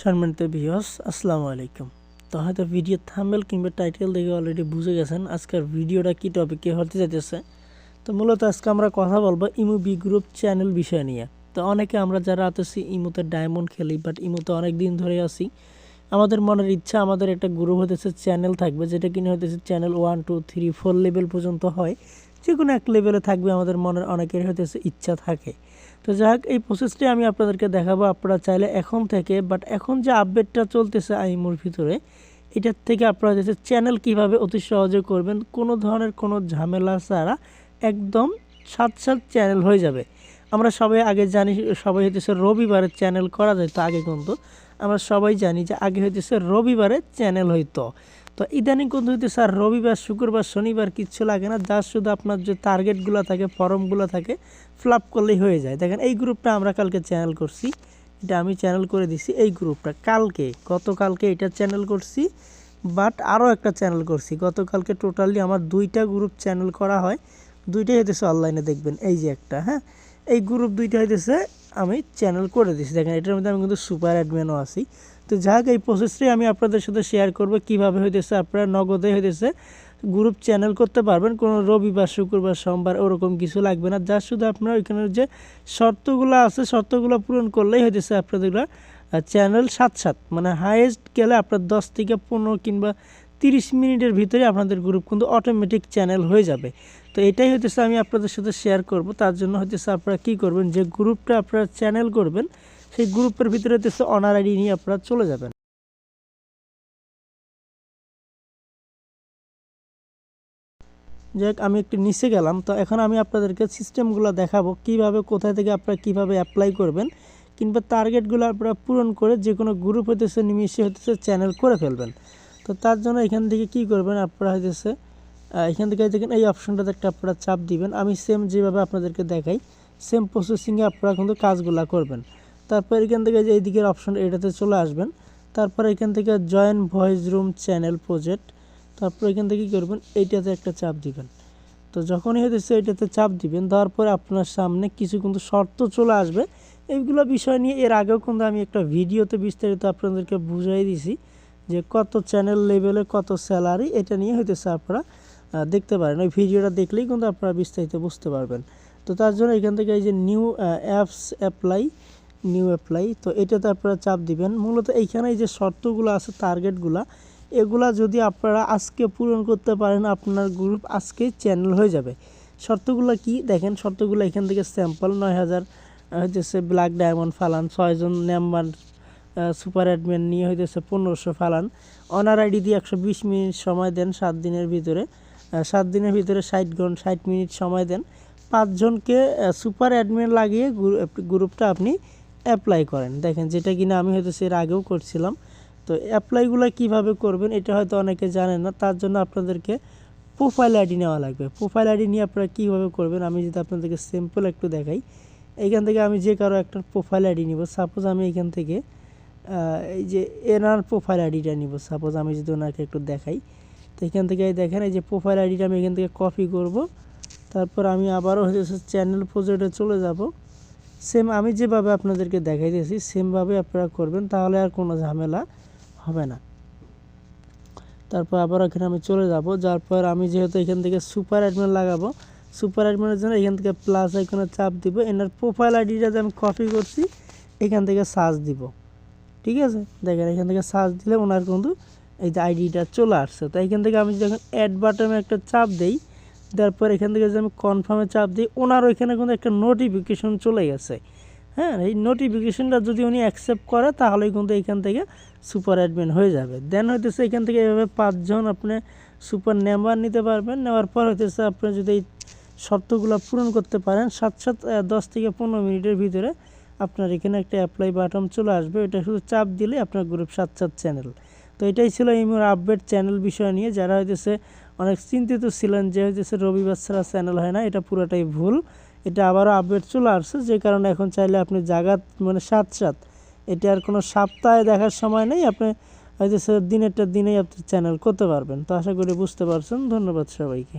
সম্মানিত ভিউয়ার্স আসসালামু আলাইকুম। তো হয়তো ভিডিও থাম্বেল কিংবা টাইটেল দেখে অলরেডি বুঝে গেছেন আজকের ভিডিওটা কী টপিকে হতে যাইতেছে। তো মূলত আজকে আমরা কথা বলব ইমো বি গ্রুপ চ্যানেল বিষয় নিয়ে। তো অনেকে আমরা যারা আতেছি ইমোতে ডায়মন্ড খেলি বাট ইমোতে অনেক দিন ধরে আছি। আমাদের মনের ইচ্ছা, আমাদের একটা গ্রুপ হতেছে চ্যানেল থাকবে, যেটা কিনা হতেছে channel one two three four level পর্যন্ত হয়। যে কোনো এক লেভেলে থাকবে আমাদের মনের অনেকের হতেছে ইচ্ছা থাকে। তো যাক, এই প্রসেসটি আমি আপনাদেরকে দেখাবো। আপনারা চাইলে এখন থেকে বাট এখন যে আপডেটটা চলতেছে আইমুর ভিতরে, এটার থেকে আপনারা হচ্ছে চ্যানেল কীভাবে অতি সহজে করবেন, কোনো ধরনের কোনো ঝামেলা ছাড়া একদম সাত সাত চ্যানেল হয়ে যাবে। আমরা সবাই আগে জানি, সবাই হইতেছে রবিবারের চ্যানেল করা যায়, তো আগে কিন্তু আমরা সবাই জানি যে আগে হইতেছে রবিবারে চ্যানেল হইতো। তো ইদানিং কিন্তু হইতেছে আর রবিবার, শুক্রবার, শনিবার কিচ্ছু লাগে না, যা শুধু আপনার যে টার্গেটগুলো থাকে ফর্মগুলো থাকে ফ্লাপ করলেই হয়ে যায়। দেখেন, এই গ্রুপটা আমরা কালকে চ্যানেল করছি, এটা আমি চ্যানেল করে দিছি এই গ্রুপটা কালকে, গতকালকে এটা চ্যানেল করছি বাট আরও একটা চ্যানেল করছি। গতকালকে টোটালি আমার দুইটা গ্রুপ চ্যানেল করা হয়, দুইটাই হইতেছে অনলাইনে দেখবেন, এই যে একটা হ্যাঁ? এই গ্রুপ দুইটা হইতেছে আমি চ্যানেল করে দিছি দেখেন, এটার মধ্যে আমি কিন্তু সুপার অ্যাডমিনও আছি। তো যাক এই প্রসেসটাই আমি আপনাদের সাথে শেয়ার করব, কীভাবে হইতেছে, আপনারা নগদে হইতেছে গ্রুপ চ্যানেল করতে পারবেন। কোনো রবিবার শুক্রবার, সোমবার ওরকম কিছু লাগবে না। যা শুধু আপনার ওইখানের যে শর্তগুলো আছে, শর্তগুলো পূরণ করলেই হইতেছে আপনাদের চ্যানেল সাত সাত। মানে হাইয়েস্ট গেলে আপনার দশ থেকে পনেরো কিংবা তিরিশ মিনিটের ভিতরে আপনাদের গ্রুপ কিন্তু অটোমেটিক চ্যানেল হয়ে যাবে। তো এটাই হইতেছে আমি আপনাদের সাথে শেয়ার করব। তার জন্য হইতেছে আপনারা কী করবেন? যে গ্রুপটা আপনারা চ্যানেল করবেন, সেই গ্রুপের ভিতরে হইতেছে অনার আইডি নিয়ে আপনারা চলে যাবেন। যাক, আমি একটু নিচে গেলাম। তো এখন আমি আপনাদেরকে সিস্টেমগুলো দেখাবো। কীভাবে, কোথায় থেকে আপনারা কীভাবে অ্যাপ্লাই করবেন, কিংবা টার্গেটগুলো আপনারা পূরণ করে যে কোনো গ্রুপ হইতেছে নিমিশে হইতেছে চ্যানেল করে ফেলবেন। তো তার জন্য এখান থেকে কি করবেন আপনারা হইতেছে এখান থেকে দেখেন এই অপশনটাতে একটা আপনারা চাপ দিবেন। আমি সেম যেভাবে আপনাদেরকে দেখাই সেম প্রসেসিংয়ে আপনারা কিন্তু কাজগুলো করবেন। তারপর এখান থেকে যে এইদিকের অপশন এটাতে চলে আসবেন। তারপর এখান থেকে join voice room channel project তারপর এখান থেকে কী করবেন, এইটাতে একটা চাপ দিবেন। তো যখনই হইতেছে এটাতে চাপ দিবেন, দেওয়ার পরে আপনার সামনে কিছু কিন্তু শর্ত চলে আসবে। এইগুলো বিষয় নিয়ে এর আগেও কিন্তু আমি একটা ভিডিওতে বিস্তারিত আপনাদেরকে বুঝাই দিছি। যে কত চ্যানেল লেভেলে কত স্যালারি এটা নিয়ে হইতেছে আপনারা দেখতে পারেন। ওই ভিডিওটা দেখলেই কিন্তু আপনারা বিস্তারিত বুঝতে পারবেন। তো তার জন্য এখান থেকে এই যে new apps apply new apply তো এটাতে আপনারা চাপ দিবেন। মূলত এইখানে এই যে শর্তগুলো আছে টার্গেটগুলো এগুলা যদি আপনারা আজকে পূরণ করতে পারেন, আপনার গ্রুপ আজকেই চ্যানেল হয়ে যাবে। শর্তগুলো কি? দেখেন, শর্তগুলো এখান থেকে স্যাম্পল নয় হাজার হইতেছে ব্ল্যাক ডায়মন্ড ফালান, ছয়জন নাম্বার সুপার অ্যাডমিন নিয়ে হইতেছে পনেরোশো ফালান। অনার আইডি দিয়ে একশো বিশ মিনিট সময় দেন সাত দিনের ভিতরে। সাত দিনের ভিতরে ষাট ঘণ্টা ষাট মিনিট সময় দেন। পাঁচজনকে সুপার অ্যাডমিন লাগিয়ে গ্রুপটা আপনি অ্যাপ্লাই করেন। দেখেন যেটা কিনা আমি হয়তো এর আগেও করছিলাম। তো অ্যাপ্লাইগুলো কীভাবে করবেন এটা হয়তো অনেকে জানেন না, তার জন্য আপনাদেরকে প্রোফাইল আইডি নেওয়া লাগবে। প্রোফাইল আইডি নিয়ে আপনারা কীভাবে করবেন আমি যদি আপনাদেরকে সিম্পল একটু দেখাই। এখান থেকে আমি যে কারও একটা প্রোফাইল আইডি নিব। সাপোজ আমি এখান থেকে এই যে এনার প্রোফাইল আইডিটা নিব। সাপোজ আমি যদি ওনাকে একটু দেখাই, তো এখান থেকে দেখেন, এই যে প্রোফাইল আইডিটা আমি এখান থেকে কপি করব। তারপর আমি আবারও হচ্ছে চ্যানেল প্রজেক্টে চলে যাব। সেম আমি যেভাবে আপনাদেরকে দেখাইতেছি সেমভাবে আপনারা করবেন, তাহলে আর কোনো ঝামেলা হবে না। তারপর আবার এখানে আমি চলে যাব যার পর আমি যেহেতু এখান থেকে সুপার অ্যাডমিন লাগাবো সুপার অ্যাডমিনের জন্য এখান থেকে প্লাস এখানে চাপ দিব, এনার প্রোফাইল আইডিটা যে আমি কপি করছি, এখান থেকে সার্চ দিব। ঠিক আছে? দেখেন এখান থেকে সার্চ দিলে ওনার কিন্তু এই যে আইডিটা চলে আসছে। তো এখান থেকে আমি যখন অ্যাড বাটনে একটা চাপ দেই, তারপর এখান থেকে যে আমি কনফার্মে চাপ দিই, ওনার ওইখানে কিন্তু একটা নোটিফিকেশন চলে গেছে। হ্যাঁ এই নোটিফিকেশনটা যদি উনি অ্যাকসেপ্ট করে, তাহলেই কিন্তু এখান থেকে সুপার অ্যাডমিন হয়ে যাবে। দেন হইতেছে এখান থেকে এভাবে পাঁচজন আপনি সুপার নেম্বার নিতে পারবেন। নেওয়ার পর হইতেছে আপনি যদি এই শর্তগুলো পূরণ করতে পারেন, সাত সাত দশ থেকে পনেরো মিনিটের ভিতরে আপনার এখানে একটা অ্যাপ্লাই বাটন চলে আসবে এটা শুধু চাপ দিলে আপনার গ্রুপ সাত সাত চ্যানেল তো এটাই ছিল ইমোর আপডেট চ্যানেল বিষয় নিয়ে। যারা হইতেছে অনেক চিন্তিত ছিলেন যে হইতেছে রবিবার ছাড়া চ্যানেল হয় না, এটা পুরোটাই ভুল। এটা আবারও আপডেট চলে আসছে, যে কারণে এখন চাইলে আপনি জাগাত মানে সাত সাত এটা আর কোনো সপ্তাহে দেখার সময় নেই, আপনি হয়তো দিনেরটা দিনেই আপনি চ্যানেল করতে পারবেন। তো আশা করি বুঝতে পারছেন। ধন্যবাদ সবাইকে।